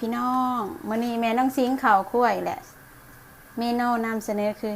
พี่น้องมื้อนี้แม่น้องซิงข้าวคั่วอีกแหละเมนูนำเสนอคือ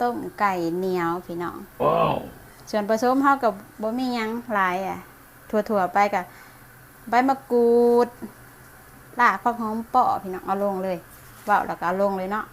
ต้มไก่เหนียวพี่น้อง Wow. ส่วนผสมเฮากับบ่มีหยังหลายอะ ถั่วๆไปกับใบมะกรูดรากผักหอมเปาะพี่น้องเอาลงเลยเว้าแล้วก็เอาลงเลยเนาะ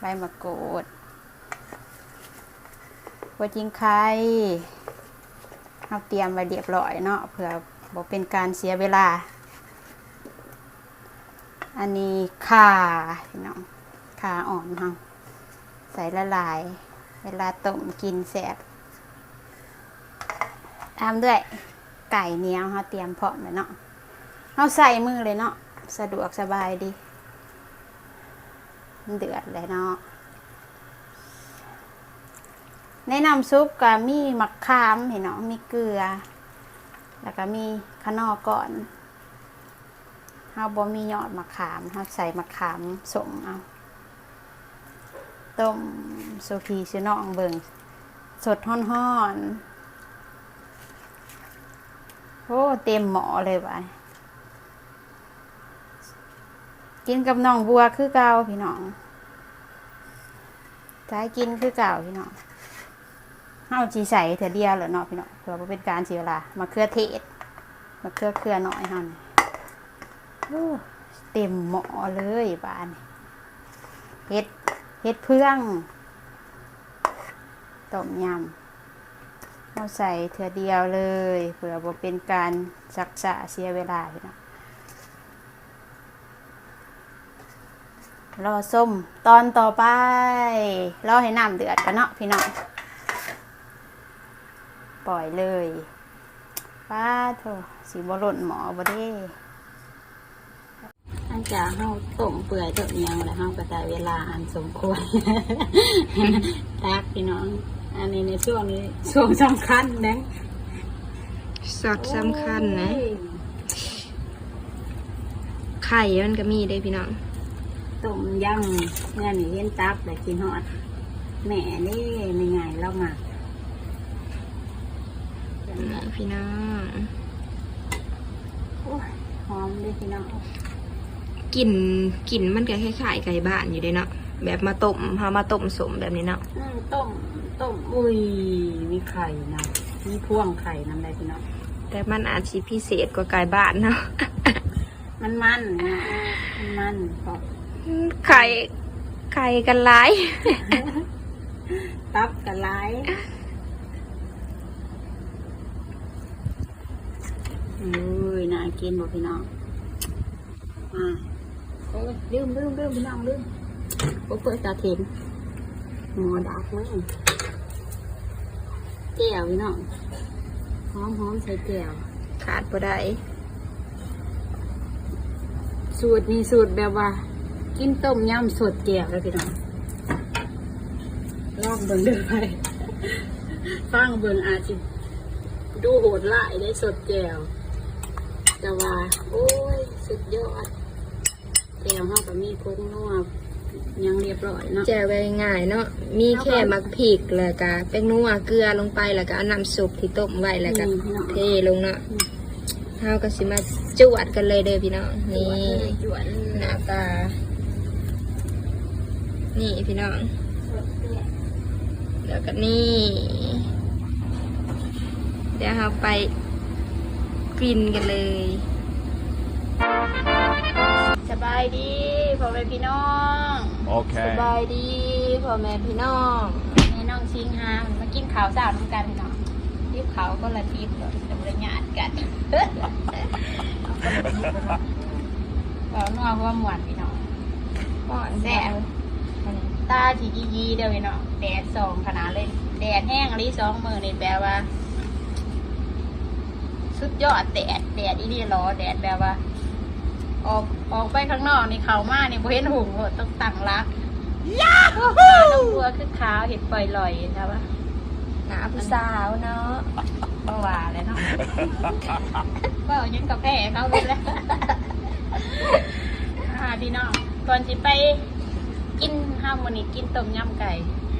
ใบมะกรูดหัวจิงไข่เฮาเตรียมไว้เรียบร้อยเนาะเพื่อบ่เป็นการเสียเวลา อันนี้ขาพี่น้องขาอ่อนเฮาใส่ละลาย เวลาต้มกินแสบตามด้วยไก่เนี้ยเฮาเตรียมพร้อมเลยเนาะเฮาใส่มือเลยเนาะสะดวกสบายดีมันเดือดเลยเนาะแนะนำซุปก็มีมะขามเห็นเนาะมีเกลือ แล้วก็มีขนอก่อน เฮาบ่มียอดมะขามเฮาใส่มะขามสมเอาต้มโซพีชื่อน้องเบิงสดฮ้อนๆโอ้เต็มหมอเลยว่ะกินกับน้องบัวคือเก่าพี่น้องใช้กินคือเก่าพี่น้องเฮาจีใส่เถอเดียวเหรอเนาะพี่น้องเพื่อเป็นการเสียเวลามะเขือเทศมะเขือเครือหน้อยเฮานี่อ้ เต็มหมอเลยบ้านเฮ็ดเฮ็ดเพื่องต้มยำเราใส่เถือเดียวเลยเผื่อบ่เป็นการสักษะเสียเวลาพี่น้องรอส้มตอนต่อไป รอให้น้ำเดือดกันเนาะพี่น้องปล่อยเลยป้าโถสีบหล่นหมอบ่ได้ อันจากเฮาต้มเปื่อยต้มเอียงแล้วเฮาก็ได้เวลาอันสมควรตักพี่น้อง อันนี้ในช่วงนี้ช่วงสำคัญนะสอดสำคัญนะ ไข่มันก็มีได้พี่น้อง ต้มยำเนี่ยนี่เห็นตับแต่กินฮอดแม่นี่ไม่ไงเรามานี่พี่น้องโอ้ยหอมเลยพี่น้อง กลิ่นกลิ่นมันก็คล้ายๆไก่บ้านอยู่เด้เนาะแบบมาต้มพามาต้มสมแบบนี้เนาะอืมต้มต้มอุ้ยมีไข่นะมีพ่วงไข่นำได้พี่น้องแต่มันอาจสิพิเศษกว่าไก่บ้านเนาะมันมันนะมันมันเพราะไข่ไข่กันหลาย ตับกับไลายอุ้ยน่ากินบ่พี่น้องอ่า โอ้ยลืมลืมลืมพี่น้องลืมโอ้เปิดตาเทนหมอดักมั้งแก้วพี่น้องหอมหอมใส่แก้วขาดบ่ได้สูตรนี้สูตรแบบว่า กินต้มยำสดแก้วเลยพี่น้องลองเบิ่งเด้อไปฟังเบิ่งอาจจะดูโหดร้ายได้สดแก้วแต่ว่า โอ้ย สุดยอด แก้วเฮาก็มีพงนัวยังเรียบร้อยเนาะแจวง่ายๆเนาะมีแค่มักพริกแล้วก็แป้งนัวเกลือลงไปแล้วก็เอาน้ำซุปที่ต้มไว้แล้วก็นี่พี่น้องเทลงเนาะเฮาก็สิมาจวดกันเลยเด้อพี่น้องนี่จวนหน้าตา นี่พี่น้องแล้วก็นี่ เดี๋ยวเราไปกินกันเลย สบายดีพ่อแม่พี่น้องส Okay. บายดีพ่อแม่พี่น้องแม่น้องชิงฮามากินข้าวสาวน้ำกันพี่น้องรีบเขาวก็ละทีบเลยจะบริญาตกันเรานัวเพราะว่าหมวนพี่น้องก่อนแซ่บตาจีจีจีเดียวพี่น้องแดดสองขนาดเลยแดดแห้งอันนี้สองมือนี่แปลว่า สุดยอดแดดแดดอีนี่รอแดดแบบว่า ออกออกไปข้างนอกนี่เขามานี่บ่เห็นหุ่งโหดต้องตั้งรักยาฮูน้ำบัวคือขาวเห็ดปล่อยลอยใช่ปะหนาผู้สาวเนาะบ่ว่าเลยเนาะก็เอายังกาแฟเขาไปแล้วอ่าพี่น้องก่อนสิไปกินห้าวันนี้กินต้มยำไก่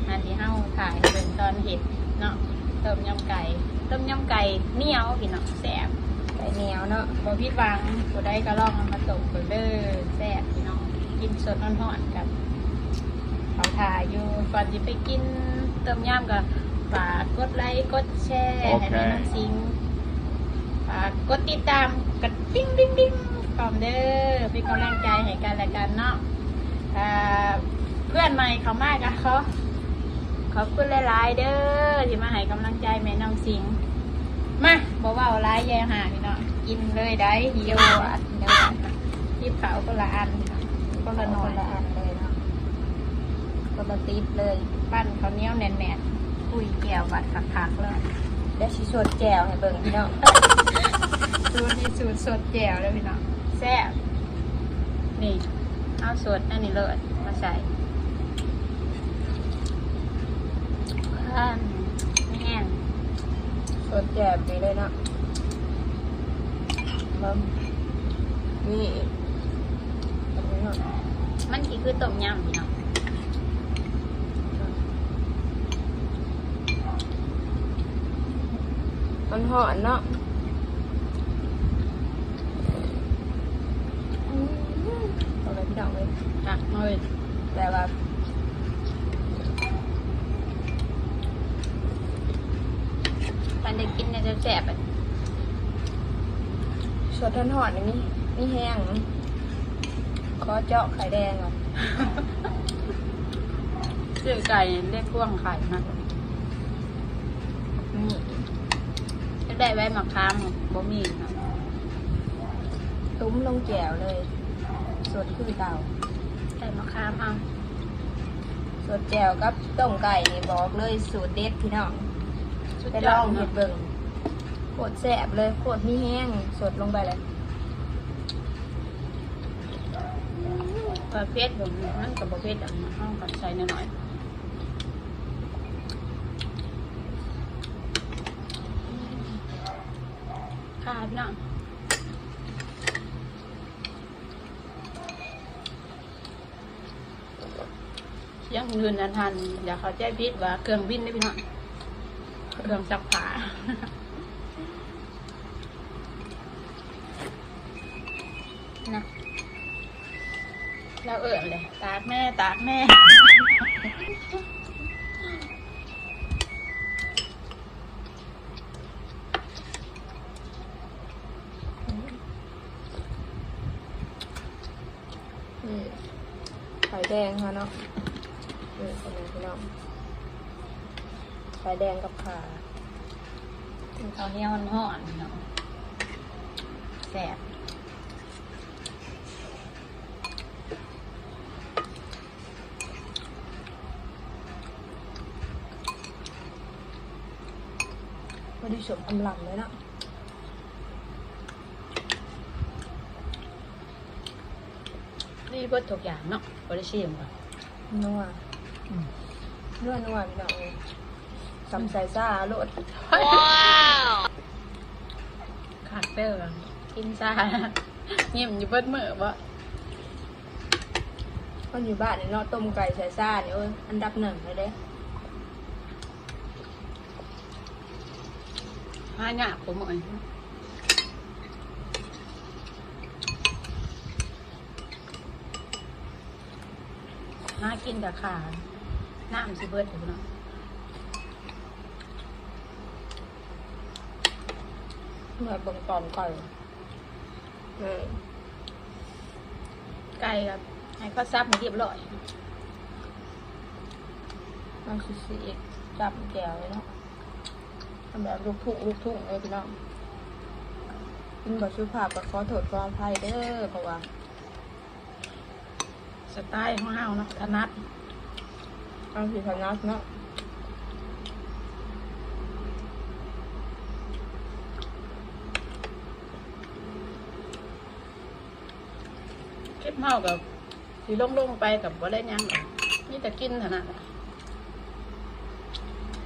อันที่ห้าถ่ายเป็นตอนเห็ดเนาะต้มยำไก่ต้มยำไก่เหนียวพี่น้องแซ่บไข่เหนียวเนาะบ่ผิดหวังบ่ได้ก็ลอง เอามาตกเบิ่งเด้อแซ่บพี่น้องกินสดร้อนๆกับเขาถ่ายอยู่ก่อนสิไปกินต้มยำก็ฝากกดไลค์กดแชร์ให้แม่น้องสิงฝากกดติดตามกดดิ้งดิ้งดิ้งพร้อมเด้อเป็นกำลังใจให้กันและกันเนาะอ่าเพื่อนใหม่เขามากอะเขาขอบคุณหลายๆเด้อที่มาให้กำลังใจแม่น้องสิงมาบอกว่าเอาร้ายแย่หาพี่เนาะกินเลยได้เดียวอัดเดียวอัด นะที่เผาก็ละอันก็ละนคอนนละอันเลยเนาะคนละติดเลย ปั้นข้าวเหนียวแน่นๆคุยแก้วบัดคักๆเลยแล้วชิสดแจ่วให้เบิ่งพี่น้องสูตรนี้สูตรสดแจ่วเลยพี่เนาะแซ่บนี่เอาสดอันนี้เลยมาใส่ข้านแห้งสดแจ่วดีเลยเนาะเบิ่งนี่ตรงนี้เนาะ มันกี่คือต้มยำพี่เนาะมันหอนเนาะอืมเอาไปพี่น้องเลยจักเลยแต่ว่ามันได้กินเนี่ยจะแซ่บอะสดท่อนหอนนี่นี่แห้ง ขอเจาะไข่แดงก่อน ซื้อไก่เรียกพ่วงไข่มานี่จะได้ไว้มาค้ามบ่มีเนาะตุ้มลงแจ่วเลย สดคือเก่าได้มาค้ามเอาสดแจ่วกับต้มไก่นี่บอกเลยสูตรเด็ดพี่น้องสุดไปยลออดงเห็เนาะดเบิ่งโคตรแซ่บเลยโคตรมีแห้งสดลงไปเลย ประเภทผมนั่นกับประเภทอันห้องกับใส่หน่อยๆค่ะพี่น้องเสียงเงินนันทันอย่าเข้าใจผิดว่าเครื่องบินได้พี่น้องเครื่องซักผ้า ตากแม่ตากแม่นี่ไข่แดงค่ะเนาะนี่คนนี้พี่น้องไข่แดงกับขาตอนนี้มันห่อนเนาะแสบ ไม่ได้สมอำลำเลยเนาะนี่เบิดทุกอย่างเนาะบริชิมก่อนนัวนัวนัวพี่น้องเลยสำใส่ซ่าโลดขาดเตอร์กินซ่าเงียบอยู่เบิดมือบ่มันอยู่บ้านเนี่ยเนาะต้มไก่ใส่ซ่าเนี่ยเอ้ยอันดับหนึ่งเลยเด้ ห้าหยาบผมเอ่ยมากินแต่ขาน้ำสิเบิดอยู่เนาะเมื่อเบิ่งตอนไก่เออไก่กับให้เขาซับให้เรียบร้อยมันสิสีจับแก้วเลยเนาะ ทำแบบลูกทุ่งลูกทุ่งเลยพี่น้องกินบะสุภาพก็ขอโทษขออภัยเด้อเพราะว่า สไตล์ของเฮาเนาะถนัดเอาสิพนักเนาะคลิปเฮากับสิลงลงๆไปกับบ่ได้ยังนี่แต่กินถนัดอะ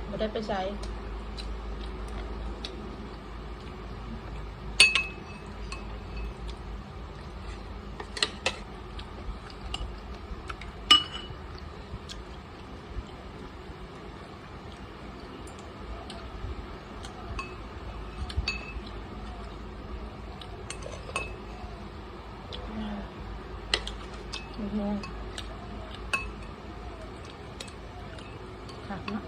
บ่ได้ไปใช้ แม่ ผักเนาะ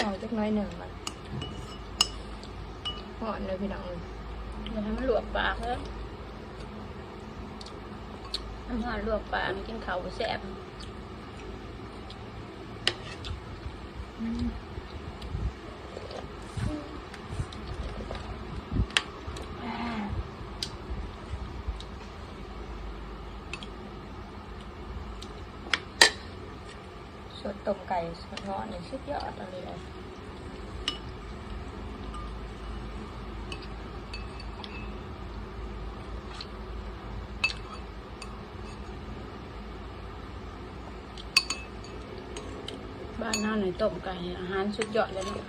ต่อ จักหน้อยหนึ่งมันหอนเลยพี่น้องเลยอย่าให้มันลวกปากเลยน้ำหอนลวกปากมันกินข้าวบ่แซ่บสดต้มไก่สดหอนนี่สุดยอดอะไรเลย บ้านเฮาในต้มไก่อาหารสุดยอดเลยเนาะ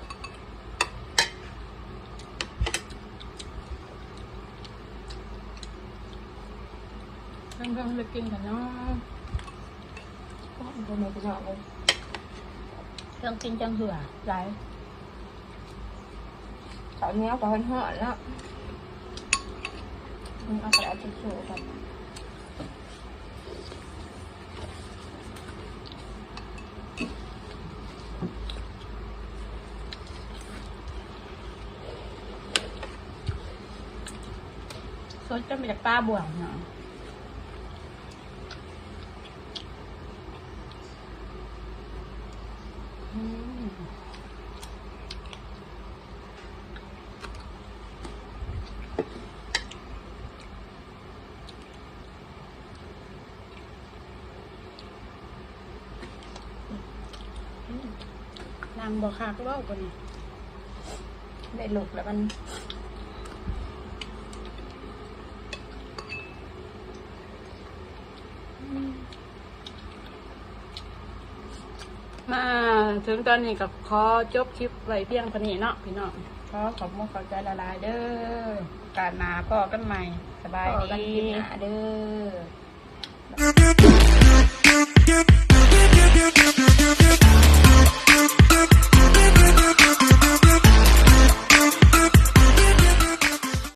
เพิ่งๆไปกินกันเนาะหอนเป็นไงพี่น้องเลยเรื่องกินจังเหือไรตอนนี้ก็หอนหอนแล้วมันเอากระดาษทิชชู่กัน สดจะมาจากป้าบ่วงเนาะนางบอกคักเล่ากันได้หลูกแล้วมัน มาถึงตอนนี้กับขอจบคลิปไว้เพียงเท่านี้เนาะพี่น้องขอขอบคุณขอบใจละลายเด้อการมาพอกันใหม่สบายต่อกันดีกินหนาเด้อ Thank you.